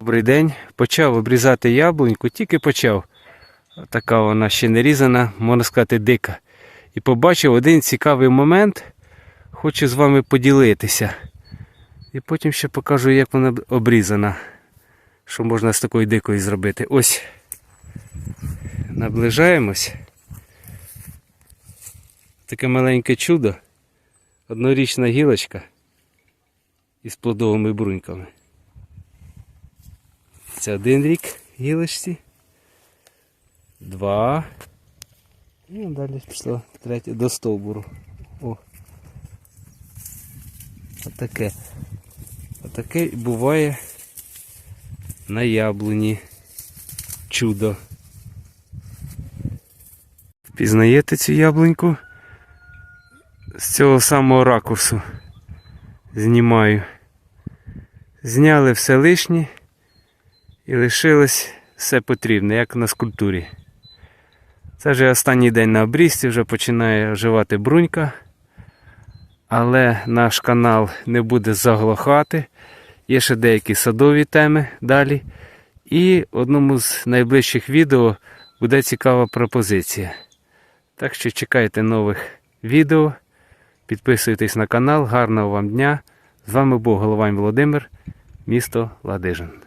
Добрий день. Почав обрізати яблуньку, тільки почав. Така вона ще не різана, можна сказати, дика. І побачив один цікавий момент. Хочу з вами поділитися. І потім ще покажу, як вона обрізана. Що можна з такою дикою зробити. Ось. Наближаємось. Таке маленьке чудо. Однорічна гілочка із плодовими бруньками. Це один рік гілочці. Два. І далі пішло третє до стовбуру. О. Отаке. Отаке буває на яблуні. Чудо. Впізнаєте цю яблуньку? З цього самого ракурсу знімаю. Зняли все лишнє. І лишилось все потрібне, як на скульптурі. Це вже останній день на обрізці, вже починає оживати брунька. Але наш канал не буде заглохати. Є ще деякі садові теми далі. І в одному з найближчих відео буде цікава пропозиція. Так що чекайте нових відео. Підписуйтесь на канал. Гарного вам дня. З вами був Головань Володимир, місто Ладижин.